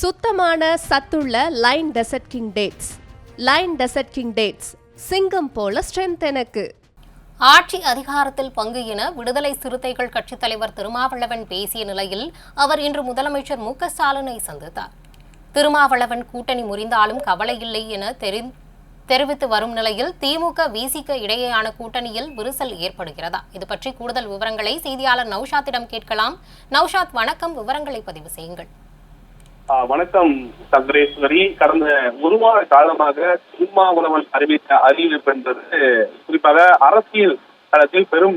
சுத்தமான சத்துள்ள lion desert king dates. Lion desert king dates சிங்கம் போல ஸ்ட்ரென்த் எனக்கு. ஆட்சி அதிகாரத்தில் பங்கு என விடுதலை சிறுத்தைகள் கட்சித் தலைவர் திருமாவளவன் பேசிய நிலையில் அவர் இன்று முதலமைச்சர் மு ஸ்டாலினை சந்தித்தார். திருமாவளவன் கூட்டணி முறிந்தாலும் கவலை இல்லை என தெரி தெரிவித்து வரும் நிலையில் திமுக விசிக இடையேயான கூட்டணியில் விரிசல் ஏற்படுகிறதா? இது பற்றி கூடுதல் விவரங்களை செய்தியாளர் நௌஷாத்திடம் கேட்கலாம். நௌஷாத் வணக்கம். விவரங்களை பதிவு செய்யுங்கள். வணக்கம் சங்கரேஸ்வரி கடந்த ஒரு வார காலமாக திருமாவளவன் அறிவித்த அறிவிப்பு என்பது குறிப்பாக அரசியல் தளத்தில் பெரும்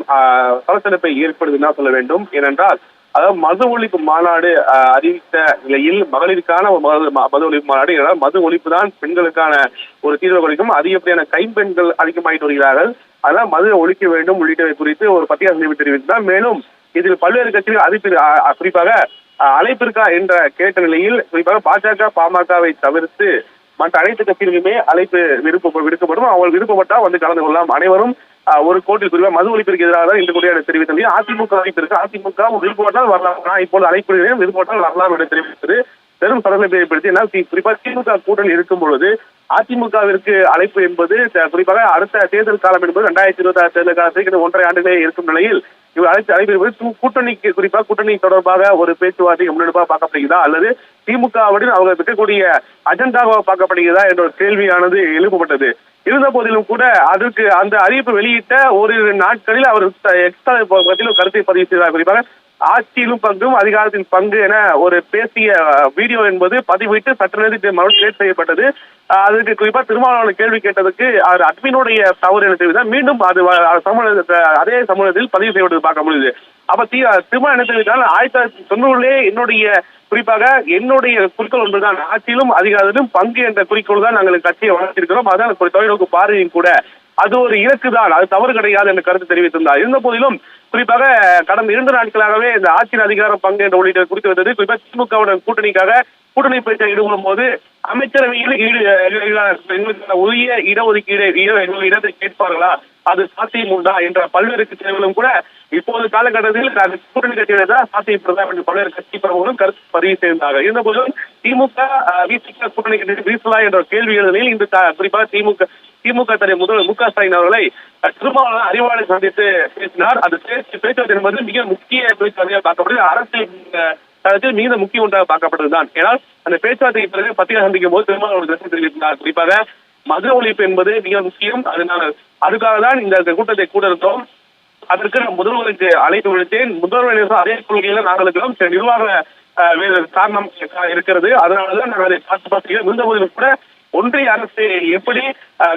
சலசலப்பை ஏற்படுதுன்னா சொல்ல வேண்டும். ஏனென்றால் அதாவது மது ஒழிப்பு மாநாடு அறிவித்த நிலையில் மகளிருக்கான ஒரு மது மது ஒழிப்பு மாநாடு ஏனென்றால் மது ஒழிப்பு தான் பெண்களுக்கான ஒரு தீர்வு குறைக்கும் அதிகப்படியான கைம்பெண்கள் அதிகமாகிட்டு வருகிறார்கள் அதனால் மது ஒழிக்க வேண்டும் உள்ளிட்டவை குறித்து ஒரு பத்திரிகை தெரிவித்தார் மேலும் இதில் பல்வேறு கட்சிகள் அறிவிப்பு குறிப்பாக அழைப்பு இருக்கா என்ற கேட்ட நிலையில் குறிப்பாக பாஜக பாமகவை தவிர்த்து மற்ற அனைத்து கட்சிகளுமே அழைப்பு விருப்ப விடுக்கப்படும். அவர்கள் விருப்பப்பட்டால் வந்து கலந்து கொள்ளலாம். அனைவரும் ஒரு கோட்டில் குறிப்பாக மது ஒழிப்பிற்கு எதிராக இன்று கூடிய தெரிவித்த அதிமுக அழைப்பு இருக்கு அதிமுக விருப்பப்பட்டால் வரலாம். நான் இப்போது அழைப்பு விருப்பப்பட்டால் வரலாம் என்று தெரிவித்தது. பெரும் சரளத்தை ஏற்படுத்தி ஏன்னால் தி- குறிப்பாக திமுக கூட்டணி இருக்கும் பொழுது அதிமுகவிற்கு அழைப்பு என்பது குறிப்பாக அடுத்த தேர்தல் காலம் என்பது ரெண்டாயிரத்தி இருபத்தி ஆறு தேர்தல் காலத்துக்கு ஒன்றரை ஆண்டுகளே இருக்கும் நிலையில் இவர் அழைத்து அழைப்பு கூட்டணிக்கு குறிப்பாக கூட்டணி தொடர்பாக ஒரு பேச்சுவார்த்தை முன்னெடுப்பாக பார்க்கப்படுகிறதா? அல்லது திமுகவுடன் அவங்க வைக்கக்கூடிய அஜெண்டாவாக பார்க்கப்படுகிறதா என்ற ஒரு கேள்வியானது எழுப்பப்பட்டது. இருந்த போதிலும் கூட அதற்கு அந்த அறிவிப்பு வெளியிட்ட ஒரு நாட்களில் அவர் எக்ஸ்ட்ரா பத்தியில் கருத்தை பதிவு செய்தார். குறிப்பாக ஆட்சியிலும் பங்கும் அதிகாரத்தின் பங்கு என ஒரு பேசிய வீடியோ என்பது பதிவிட்டு சற்று நேரத்தில் மறுபடியும் கிரியேட் செய்யப்பட்டது. அதுக்கு குறிப்பா திருமாவளவன் கேள்வி கேட்டதுக்கு அவர் அட்மினுடைய தவறு என தெரிவித்தால் மீண்டும் அது சமூக அதே சமூகத்தில் பதிவு செய்யப்பட்டது பார்க்க முடியுது. அப்ப தீ திருமணம் என்ன தெரிவித்தால் ஆயிரத்தி தொள்ளாயிரத்தி தொண்ணூறுலே என்னுடைய குறிப்பாக என்னுடைய குறிக்கோள் ஒன்றுதான். ஆட்சியிலும் அதிகாரத்திலும் பங்கு என்ற குறிக்கோள் தான் நாங்கள் கட்சியை வளர்த்திருக்கிறோம். அதான் தொலைநோக்கு பார்வையும் கூட. அது ஒரு இலக்கு தான் அது தவறு கிடையாது என்ற கருத்து தெரிவித்திருந்தார். இருந்த போதிலும் குறிப்பாக கடந்த இரண்டு நாட்களாகவே இந்த ஆட்சியின் அதிகாரம் பங்கு என்ற உள்ளிட்ட குறித்து வந்தது. குறிப்பாக திமுகவுடன் கூட்டணிக்காக கூட்டணி பேச்சை ஈடுபடும் போது அமைச்சரவையில் உரிய இடஒதுக்கீடு இட- இடத்தை கேட்பார்களா? அது சாத்தியம் உண்டா? என்ற பல்வேறு கட்சிகளும் கூட இப்போது காலகட்டத்தில் கூட்டணி கட்சியினர் தான் சாத்தியப்படுதா என்று பல்வேறு கட்சி பிரமுகர்களும் கருத்து பதிவு செய்தார்கள் இருந்த போதும் திமுக விசிக கூட்டணி கட்சி வீசலா என்ற கேள்வி எழுதலில் இந்த குறிப்பாக திமுக திமுக தலைவர் முதல்வர் மு க ஸ்டாலின் அவர்களை திருமாவளவன் அறிவாளை சந்தித்து பேசினார். அந்த பேச்சு பேச்சுவார்த்தை என்பது மிக முக்கிய பேச்சுவார்த்தையாக பார்க்கப்படுது. அரசியல் தளத்தில் மிகுந்த முக்கிய ஒன்றாக பார்க்கப்பட்டதுதான் ஏனால் அந்த பேச்சுவார்த்தைக்கு பிறகு பத்திரிகை சந்திக்கும் போது திருமாவளவன் கருத்து தெரிவித்தார். குறிப்பாக மது ஒழிப்பு என்பது மிக முக்கியம். அதனால் அதுக்காக தான் இந்த கூட்டத்தை கூட இருந்தோம். அதற்கு நான் முதல்வருக்கு அழைப்பு விடுத்தேன். முதல்வர் அதே கொள்கையில நாங்கள் இருக்கிறோம். சில நிர்வாக காரணம் இருக்கிறது. அதனாலதான் நாங்கள் அதை பார்த்து பார்த்து இருந்த போதிலும் கூட ஒன்றிய அரசு எப்படி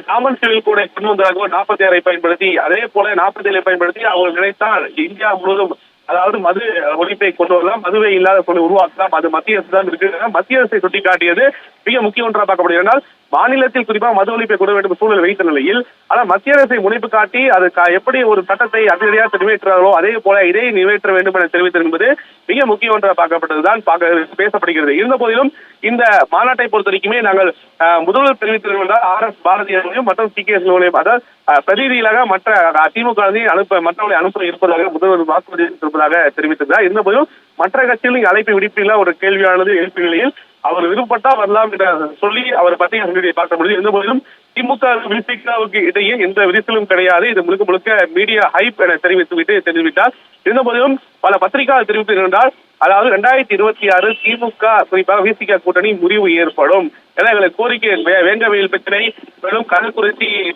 காமன் சிவில் கூட கொண்டு வந்தார்களோ நாற்பத்தி ஆறை பயன்படுத்தி அதே போல நாற்பத்தி ஏழை பயன்படுத்தி அவர்கள் நினைத்தால் இந்தியா முழுவதும் அதாவது மது ஒழிப்பை கொண்டு வரலாம். மதுவை இல்லாத பொருளை உருவாக்கலாம். அது மத்திய அரசு தான் இருக்கு. மத்திய அரசை சுட்டிக்காட்டியது மிக முக்கிய ஒன்றாக பார்க்கப்படுகிறது. மாநிலத்தில் குறிப்பாக மது ஒழிப்பை கொண்டு வேண்டும் சூழல் வைத்த நிலையில் ஆனால் மத்திய அரசை முனைப்பு காட்டி அது எப்படி ஒரு சட்டத்தை அதிரடியாக நிறைவேற்றாரோ அதே போல இதை நிறைவேற்ற வேண்டும் என தெரிவித்தது என்பது மிக முக்கிய ஒன்றாக பார்க்கப்பட்டதுதான் பார்க்க பேசப்படுகிறது. இருந்த போதிலும் இந்த மாநாட்டை பொறுத்த வரைக்குமே நாங்கள் அஹ், முதல்வர் தெரிவித்தது என்றால் ஆர் எஸ் பாரதியாரையும் மற்றும் சி கே அதாவது பிரதிநிதிகளாக மற்ற திமுக அனுப்ப மற்றவர்களை அனுப்ப இருப்பதாக முதல்வர் வாக்குறுதி இருப்பதாக தெரிவித்திருந்தார் இருந்த போதும் மற்ற கட்சிகளின் அழைப்பு விடுப்பீங்களா ஒரு கேள்வியானது எழுப்பிய நிலையில் அவர் விருப்பப்பட்டா வரலாம் என்ற சொல்லி அவர் பத்திரிகை சந்திப்பை பார்க்க முடியும். இருந்த போதிலும் திமுக விசிகாவுக்கு இடையே எந்த விரிசலும் கிடையாது. இது முழுக்க முழுக்க மீடியா ஹைப் என தெரிவித்து விட்டு தெரிவித்தார். இருந்த போதிலும் பல பத்திரிகையாளர் தெரிவித்து அதாவது ரெண்டாயிரத்தி இருபத்தி ஆறு திமுக குறிப்பாக விசிக கூட்டணி முறிவு ஏற்படும். என எங்களுக்கு கோரிக்கை வே- வேங்கவியல் பிரச்சனை மேலும் கள்ளக்குறிச்சி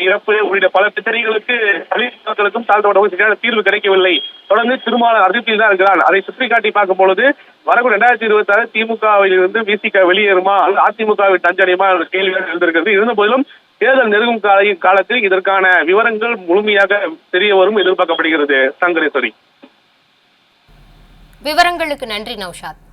இறப்பு உள்ளிட்ட பல பிரச்சனைகளுக்கு மக்களுக்கும் தாழ்த்தப்பட்டவங்க சரியான தீர்வு கிடைக்கவில்லை. தொடர்ந்து திருமாவளவன் அதிருப்தியில் தான் இருக்கிறான் அதை சுட்டிக்காட்டி பார்க்கும் பொழுது வரக்கூடிய ரெண்டாயிரத்தி இருபத்தி ஆறு திமுகவில் இருந்து விசிக வெளியேறுமா அல்லது அதிமுகவில் தஞ்சடையுமா என்ற கேள்விகள் எழுந்திருக்கிறது. இருந்த போதிலும் தேர்தல் நெருங்கும் கால காலத்தில் இதற்கான விவரங்கள் முழுமையாக தெரிய வரும் எதிர்பார்க்கப்படுகிறது. சங்கரேஸ்வரி. விவரங்களுக்கு நன்றி நௌஷாத்.